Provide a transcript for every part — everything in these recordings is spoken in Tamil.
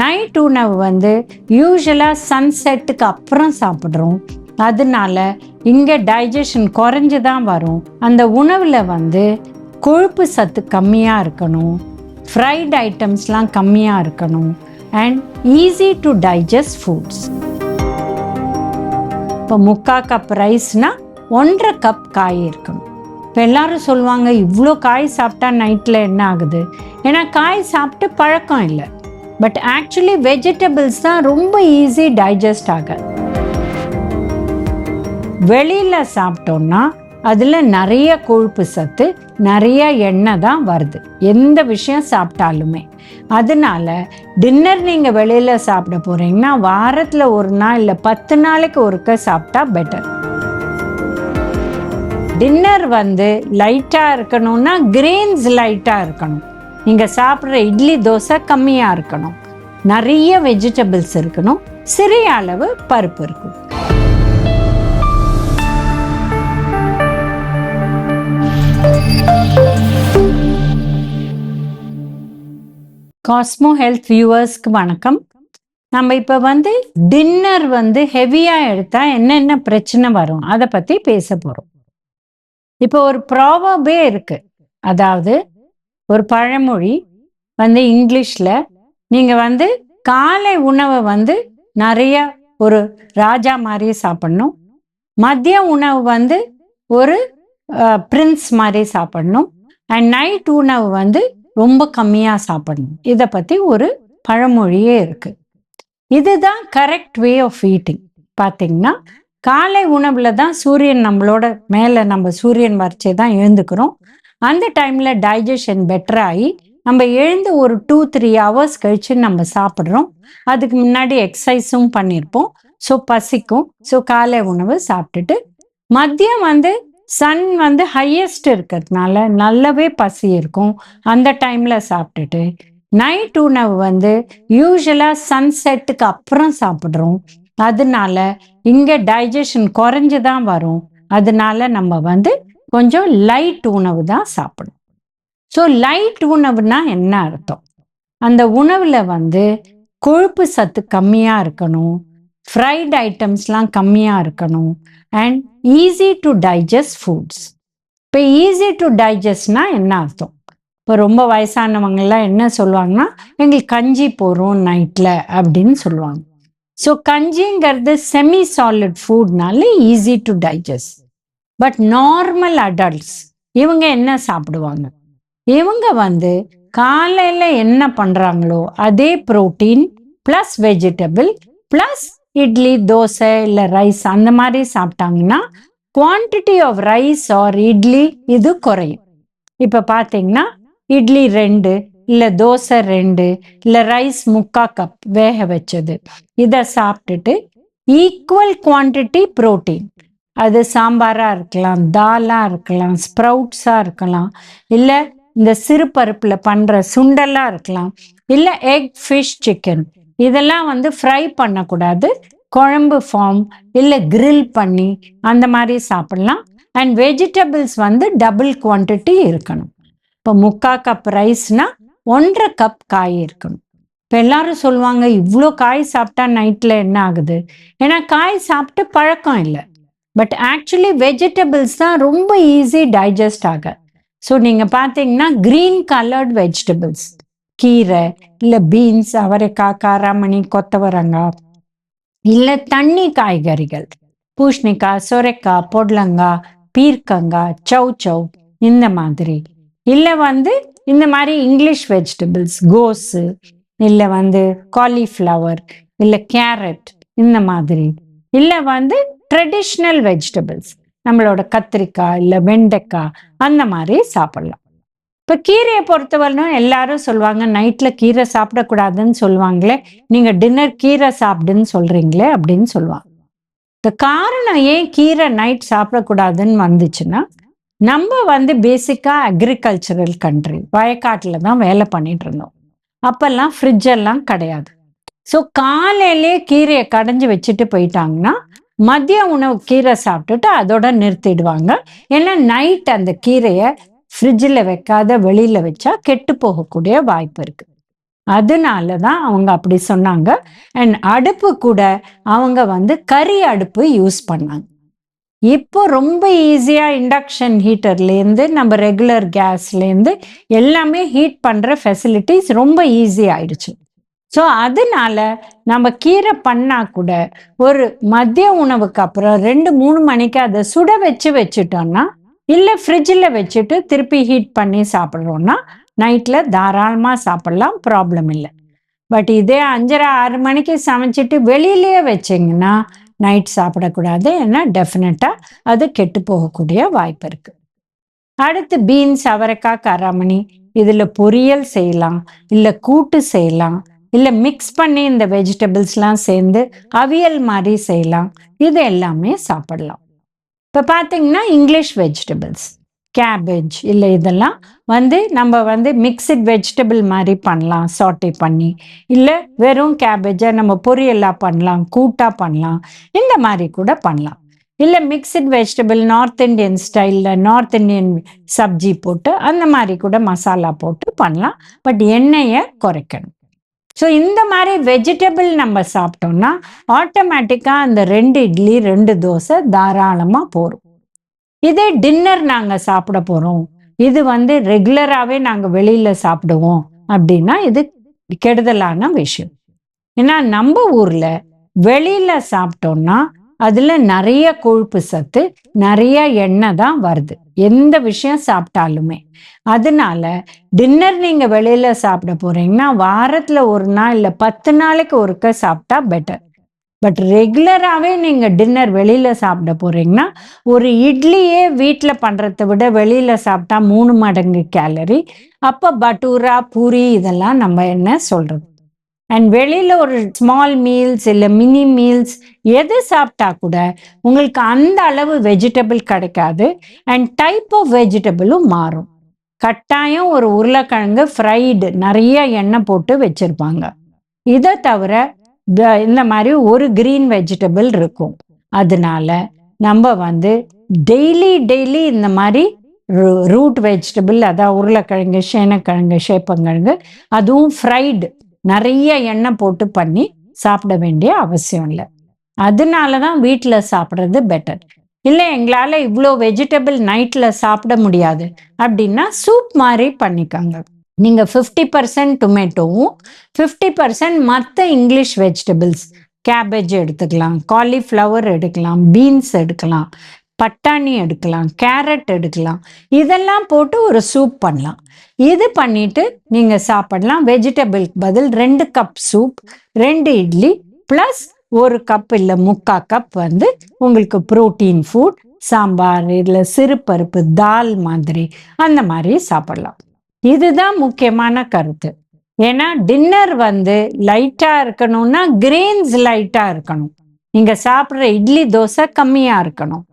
நைட் உணவு வந்து யூஸ்வலாக சன்செட்டுக்கு அப்புறம் சாப்பிட்றோம். அதனால இங்கே டைஜஷன் குறைஞ்சு தான் வரும். அந்த உணவில் வந்து கொழுப்பு சத்து கம்மியாக இருக்கணும். ஃப்ரைட் ஐட்டம்ஸ்லாம் கம்மியாக இருக்கணும். And easy to digest foods இப்போ முக்கால் கப் ரைஸ்னால் ஒன்றரை கப் காய் இருக்கணும். இப்போ எல்லாரும் சொல்லுவாங்க இவ்வளோ காய் சாப்பிட்டா நைட்டில் என்ன ஆகுது? ஏன்னா காய் சாப்பிட்டு பழக்கம் இல்லை. பட் ஆக்சுவலி வெஜிடபிள்ஸ் தான் ரொம்ப ஈஸி டைஜஸ்ட் ஆக. வெளியில் சாப்பிட்டோம்னா அதில் நிறைய கொழுப்பு சத்து நிறைய எண்ணெய் தான் வருது. எந்த விஷயம் சாப்பிட்டாலுமே. அதனால டின்னர் நீங்கள் வெளியில் சாப்பிட போகிறீங்கன்னா வாரத்தில் ஒரு நாள் இல்லை பத்து நாளைக்கு ஒருக்க சாப்பிட்டா பெட்டர் டின்னர் வந்து லைட்டாக இருக்கணும்னா கிரெயின்ஸ் லைட்டாக இருக்கணும். நீங்கள் சாப்பிட்ற இட்லி தோசை கம்மியாக இருக்கணும். நிறைய வெஜிடபிள்ஸ் இருக்கணும். சிறிய அளவு பருப்பு இருக்கும். காஸ்மோ ஹெல்த் வியூவர்ஸ்க்கு வணக்கம். நம்ம இப்போ வந்து டின்னர் வந்து ஹெவியாக எடுத்தால் என்னென்ன பிரச்சனை வரும்? அதை பற்றி பேச போகிறோம் இப்போ ஒரு ப்ராபே இருக்குது அதாவது ஒரு பழமொழி வந்து இங்கிலீஷில். நீங்கள் வந்து காலை உணவை வந்து நிறைய ஒரு ராஜா மாதிரி சாப்பிடணும். மதிய உணவு வந்து ஒரு பிரின்ஸ் மாதிரி சாப்பிடணும். அண்ட் நைட் உணவு வந்து ரொம்ப கம்மியாக சாப்பிடணும். இதை பற்றி ஒரு பழமொழியே இருக்குது இதுதான் கரெக்ட் வே ஆஃப் ஈட்டிங். பார்த்தீங்கன்னா காலை உணவில் தான் சூரியன் நம்மளோட மேலே நம்ம சூரியன் வரைச்சே தான் எழுந்துக்கிறோம். அந்த டைமில் டைஜஷன் பெட்டர் ஆகி நம்ம எழுந்து ஒரு டூ த்ரீ ஹவர்ஸ் கழித்து நம்ம சாப்பிட்றோம். அதுக்கு முன்னாடி எக்ஸசைஸும் பண்ணியிருப்போம் ஸோ பசிக்கும். ஸோ காலை உணவு சாப்பிட்டுட்டு மதியம் வந்து சன் வந்து ஹையஸ்ட் இருக்கிறதுனால நல்லாவே பசி இருக்கும். அந்த டைமில் சாப்பிட்டுட்டு நைட் உணவு வந்து யூஸ்வலாக சன்செட்டுக்கு அப்புறம் சாப்பிட்றோம். அதனால இங்கே டைஜஷன் குறைஞ்சு தான் வரும். அதனால நம்ம வந்து கொஞ்சம் லைட் உணவு தான் சாப்பிடும் ஸோ லைட் உணவுனா என்ன அர்த்தம்? அந்த உணவில் வந்து கொழுப்பு சத்து கம்மியாக இருக்கணும் ஃப்ரைட் ஐட்டம்ஸ்லாம் கம்மியாக இருக்கணும் and easy to digest foods இப்போ ஈஸி டு டைஜஸ்ட்னா என்ன அர்த்தம்? இப்போ ரொம்ப வயசானவங்கெல்லாம் என்ன சொல்லுவாங்கன்னா எங்களுக்கு கஞ்சி போகிறோம் நைட்டில் அப்படின்னு சொல்லுவாங்க. ஸோ கஞ்சிங்கிறது semi solid ஃபுட்னால easy to digest but normal adults இவங்க என்ன சாப்பிடுவாங்க? இவங்க வந்து காலையில் என்ன பண்ணுறாங்களோ அதே protein plus vegetable plus idli dosa இல்லை ரைஸ் அந்த மாதிரி சாப்பிட்டாங்கன்னா quantity of rice or idli இது குறையும். இப்போ பார்த்தீங்கன்னா இட்லி ரெண்டு இல்லை தோசை ரெண்டு இல்லை ரைஸ் முக்கா கப் வேக வச்சது. இதை சாப்பிட்டுட்டு ஈக்குவல் குவான்டிட்டி ப்ரோட்டீன் அது சாம்பாராக இருக்கலாம் தாலாக இருக்கலாம் ஸ்ப்ரவுட்ஸாக இருக்கலாம் இல்லை இந்த சிறு பருப்பில் பண்ணுற சுண்டலாக இருக்கலாம் இல்லை எக் ஃபிஷ் சிக்கன். இதெல்லாம் வந்து ஃப்ரை பண்ணக்கூடாது. குழம்பு ஃபார்ம் இல்லை கிரில் பண்ணி அந்த மாதிரி சாப்பிட்லாம். அண்ட் வெஜிடபிள்ஸ் வந்து டபுள் குவான்டிட்டி இருக்கணும். இப்போ முக்கா கப் ரைஸ்னால் ஒன்றரை கப் காய் இருக்கணும். இப்போ எல்லாரும் சொல்லுவாங்க இவ்வளோ காய் சாப்பிட்டா நைட்டில் என்ன ஆகுது? ஏன்னா காய் சாப்பிட்டு பழக்கம் இல்லை. பட் ஆக்சுவலி வெஜிடபிள்ஸ் தான் ரொம்ப ஈஸி டைஜஸ்ட் ஆக. ஸோ நீங்கள் பார்த்தீங்கன்னா க்ரீன் கலர்ட் வெஜிடபிள்ஸ் கீரை இல்லை பீன்ஸ் அவரைக்காய் காராமணி கொத்தவரங்காய் இல்லை தண்ணி காய்கறிகள். பூஷ்ணிக்காய் சொரைக்காய் பொடலங்காய் பீர்க்கங்காய் சௌ சௌ இந்த மாதிரி. இல்லை வந்து இந்த மாதிரி இங்கிலீஷ் வெஜிடபிள்ஸ் கோஸு இல்லை வந்து காலிஃப்ளவர் இல்லை கேரட் இந்த மாதிரி. இல்லை வந்து ட்ரெடிஷ்னல் வெஜிடபிள்ஸ் நம்மளோட கத்திரிக்காய் இல்லை வெண்டைக்காய் அந்த மாதிரி சாப்பிடலாம். இப்போ கீரையை பொறுத்தவரைக்கும் எல்லாரும் சொல்லுவாங்க நைட்டில் கீரை சாப்பிடக்கூடாதுன்னு சொல்லுவாங்களே நீங்கள் டின்னர் கீரை சாப்பிடுன்னு சொல்கிறீங்களே அப்படின்னு சொல்லுவாங்க. இந்த காரணம் ஏன் கீரை நைட் சாப்பிடக்கூடாதுன்னு வந்துச்சுன்னா நம்ம வந்து பேசிக்காக அக்ரிகல்ச்சரல் கண்ட்ரி வயக்காட்டில் தான் வேலை பண்ணிட்டு இருந்தோம். அப்போல்லாம் ஃப்ரிட்ஜ் எல்லாம் கிடையாது. ஸோ காலையிலே கீரையை கடைஞ்சி வச்சுட்டு போயிட்டாங்கன்னா மதிய உணவு கீரை சாப்பிட்டுட்டு அதோட நிறுத்திடுவாங்க. ஏன்னா நைட் அந்த கீரையை ஃப்ரிட்ஜில் வைக்காத வெளியில் வச்சா கெட்டு போகக்கூடிய வாய்ப்பு இருக்கு. அதனால தான் அவங்க அப்படி சொன்னாங்க. அண்ட் அடுப்பு கூட அவங்க வந்து கறி அடுப்பு யூஸ் பண்ணாங்க. இப்போ ரொம்ப ஈஸியாக இண்டக்ஷன் ஹீட்டர்லேருந்து நம்ம ரெகுலர் கேஸ்லேருந்து எல்லாமே ஹீட் பண்ணுற ஃபெசிலிட்டிஸ் ரொம்ப ஈஸி ஆயிடுச்சு. ஸோ அதனால நம்ம கீரை பண்ணா கூட ஒரு மதிய உணவுக்கு அப்புறம் ரெண்டு மூணு மணிக்கு அதை சுட வச்சு வச்சுட்டோம்னா இல்லை ஃப்ரிட்ஜில் வச்சுட்டு திருப்பி ஹீட் பண்ணி சாப்பிட்றோன்னா நைட்டில் தாராளமாக சாப்பிட்லாம் ப்ராப்ளம் இல்லை. பட் இதே அஞ்சரை ஆறு மணிக்கு சமைச்சிட்டு வெளியிலேயே வச்சிங்கன்னா நைட் சாப்பிடக்கூடாது. ஏன்னா டெஃபினட்டாக அது கெட்டு போகக்கூடிய வாய்ப்பு இருக்குது அடுத்து பீன்ஸ் அவரைக்காய் கராமணி இதில் பொரியல் செய்யலாம் இல்லை கூட்டு செய்யலாம். இல்லை மிக்ஸ் பண்ணி இந்த வெஜிடபிள்ஸ்லாம் சேர்ந்து அவியல் மாதிரி செய்யலாம். இது எல்லாமே சாப்பிடலாம். இப்போ பார்த்தீங்கன்னா இங்கிலீஷ் வெஜிடபிள்ஸ் கேபேஜ் இல்லை இதெல்லாம் வந்து நம்ம வந்து மிக்சட் வெஜிடபிள் மாதிரி பண்ணலாம் சாட்டே பண்ணி. இல்லை வெறும் கேபேஜை நம்ம பொரியலாக பண்ணலாம் கூட்டாக பண்ணலாம் இந்த மாதிரி கூட பண்ணலாம். இல்லை மிக்சட் வெஜிடபிள் நார்த் இந்தியன் ஸ்டைலில் நார்த் இந்தியன் சப்ஜி போட்டு அந்த மாதிரி கூட மசாலா போட்டு பண்ணலாம். பட் எண்ணெயை குறைக்கணும். ஸோ இந்த மாதிரி வெஜிடபிள் நம்ம சாப்பிட்டோம்னா ஆட்டோமேட்டிக்காக அந்த ரெண்டு இட்லி ரெண்டு தோசை தாராளமாக போகும் இதே டின்னர் நாங்கள் சாப்பிட போகிறோம் இது வந்து ரெகுலராகவே நாங்கள் வெளியில் சாப்பிடுவோம் அப்படின்னா இது கெடுதலான விஷயம். ஏன்னா நம்ம ஊரில் வெளியில் சாப்பிட்டோம்னா அதில் நிறைய கொழுப்பு சத்து நிறைய எண்ணெய் தான் வருது. எந்த விஷயம் சாப்பிட்டாலுமே. அதனால டின்னர் நீங்கள் வெளியில் சாப்பிட போறீங்கன்னா வாரத்தில் ஒரு நாள் இல்லை பத்து நாளைக்கு ஒருக்க சாப்பிட்டா பெட்டர் பட் ரெகுலராகவே நீங்கள் டின்னர் வெளியில் சாப்பிட போகிறீங்கன்னா ஒரு இட்லியே வீட்டில் பண்ணுறத விட வெளியில் சாப்பிட்டா மூணு மடங்கு கேலரி அப்போ பட்டூரா பூரி இதெல்லாம் நம்ம என்ன சொல்கிறது அண்ட் வெளியில் ஒரு ஸ்மால் மீல்ஸ் இல்லை மினி மீல்ஸ் எது சாப்பிட்டா கூட உங்களுக்கு அந்த அளவு வெஜிடபிள் கிடைக்காது. அண்ட் டைப் ஆஃப் வெஜிடபிளும் மாறும். கட்டாயம் ஒரு உருளைக்கிழங்கு ஃப்ரைடு நிறைய எண்ணெய் போட்டு வச்சுருப்பாங்க. இதை தவிர த- இந்த மாதிரி ஒரு கிரீன் வெஜிடபிள் இருக்கும். அதனால நம்ம வந்து டெய்லி டெய்லி இந்த மாதிரி ரூட் வெஜிடபிள் அதாவது உருளைக்கிழங்கு சேனக்கிழங்கு சேப்பங்கிழங்கு அதுவும் ஃப்ரைடு நிறைய எண்ணெய் போட்டு பண்ணி சாப்பிட வேண்டிய அவசியம் இல்லை. அதனால தான் வீட்டில் சாப்பிட்றது பெட்டர் இல்லை எங்களால் இவ்வளோ வெஜிடபிள் நைட்டில் சாப்பிட முடியாது அப்படின்னா சூப் மாதிரி பண்ணிக்கோங்க. நீங்கள் ஃபிஃப்டி பர்சன்ட் டொமேட்டோவும் ஃபிஃப்டி பர்சன்ட் மற்ற இங்கிலீஷ் வெஜிடபிள்ஸ் கேபேஜ் எடுத்துக்கலாம் காலிஃப்ளவர் எடுக்கலாம் பீன்ஸ் எடுக்கலாம் பட்டாணி எடுக்கலாம் கேரட் எடுக்கலாம் இதெல்லாம் போட்டு ஒரு சூப் பண்ணலாம். இது பண்ணிட்டு நீங்கள் சாப்பிடலாம். வெஜிடபிள்க்கு பதில் ரெண்டு கப் சூப் ரெண்டு இட்லி ப்ளஸ் ஒரு கப் இல்லை முக்கா கப் வந்து உங்களுக்கு புரோட்டீன் ஃபுட் சாம்பார் இல்லை சிறுபருப்பு தால் மாதிரி அந்த மாதிரி சாப்பிடலாம். இதுதான் முக்கியமான கருத்து. ஏன்னா டின்னர் வந்து லைட்டாக இருக்கணும்னா கிரெயின்ஸ் லைட்டாக இருக்கணும். நீங்கள் சாப்பிட்ற இட்லி தோசை கம்மியாக இருக்கணும்.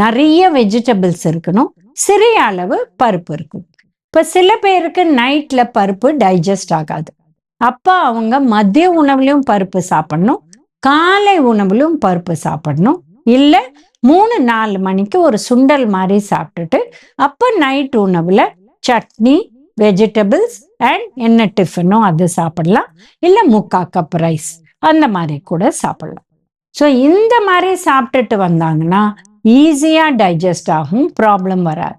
நிறைய வெஜிடபிள்ஸ் இருக்கணும். சிறிய அளவு பருப்பு இருக்கும். இப்ப சில பேருக்கு நைட்ல பருப்பு டைஜஸ்ட் ஆகாது. அப்ப அவங்க மதிய உணவுலையும் பருப்பு சாப்பிடணும். காலை உணவுலையும் பருப்பு சாப்பிடணும். இல்ல மூணு நாலு மணிக்கு ஒரு சுண்டல் மாதிரி சாப்பிட்டுட்டு அப்ப நைட் உணவுல சட்னி வெஜிடபிள்ஸ் அண்ட் என்ன டிஃபனோ அது சாப்பிடலாம். இல்லை முக்கா கப் ரைஸ் அந்த மாதிரி கூட சாப்பிடலாம். ஸோ இந்த மாதிரி சாப்பிட்டுட்டு வந்தாங்கன்னா ஈஸியாக டைஜஸ்ட் ஆகும் ப்ராப்ளம் வராது.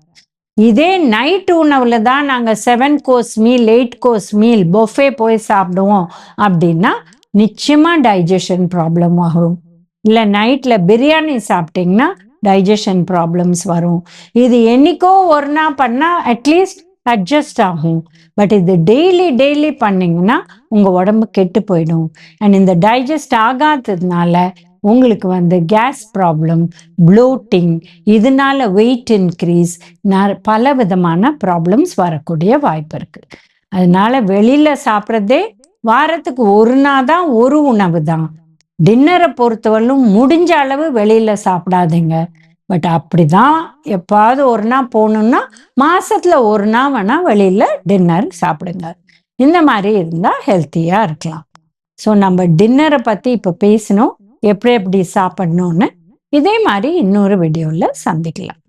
இதே நைட் உணவில் தான் நாங்கள் seven course meal eight course meal buffet போய் சாப்பிடுவோம் அப்படின்னா நிச்சயமாக டைஜஷன் ப்ராப்ளம் ஆகும். இல்லை நைட்டில் பிரியாணி சாப்பிட்டிங்கன்னா டைஜஷன் ப்ராப்ளம்ஸ் வரும். இது என்னைக்கோ ஒரு நாள் பண்ணால் அட்லீஸ்ட் அட்ஜஸ்ட் ஆகும். பட் இது டெய்லி டெய்லி பண்ணிங்கன்னா உங்கள் உடம்பு கெட்டு போயிடும். அண்ட் இந்த டைஜஸ்ட் ஆகாததுனால உங்களுக்கு வந்து கேஸ் ப்ராப்ளம் ப்ளோட்டிங் இதனால வெயிட் இன்க்ரீஸ் பல விதமான ப்ராப்ளம்ஸ் வரக்கூடிய வாய்ப்பு இருக்குது அதனால வெளியில் சாப்பிட்றதே வாரத்துக்கு ஒரு நாள் தான் ஒரு உணவு தான். டின்னரை பொறுத்தவரையும் முடிஞ்ச அளவு வெளியில் சாப்பிடாதீங்க. பட் அப்படிதான் எப்பாவது ஒரு நாள் போகணுன்னா மாதத்தில் ஒரு நாள் வேணால் வெளியில் டின்னர் சாப்பிடுங்க. இந்த மாதிரி இருந்தால் ஹெல்த்தியாக இருக்கலாம். ஸோ நம்ம டின்னரை பற்றி இப்போ பேசணும் எப்படி எப்படி சாப்பிடணும்னு இதே மாதிரி இன்னொரு வீடியோவில் சந்திக்கலாம்.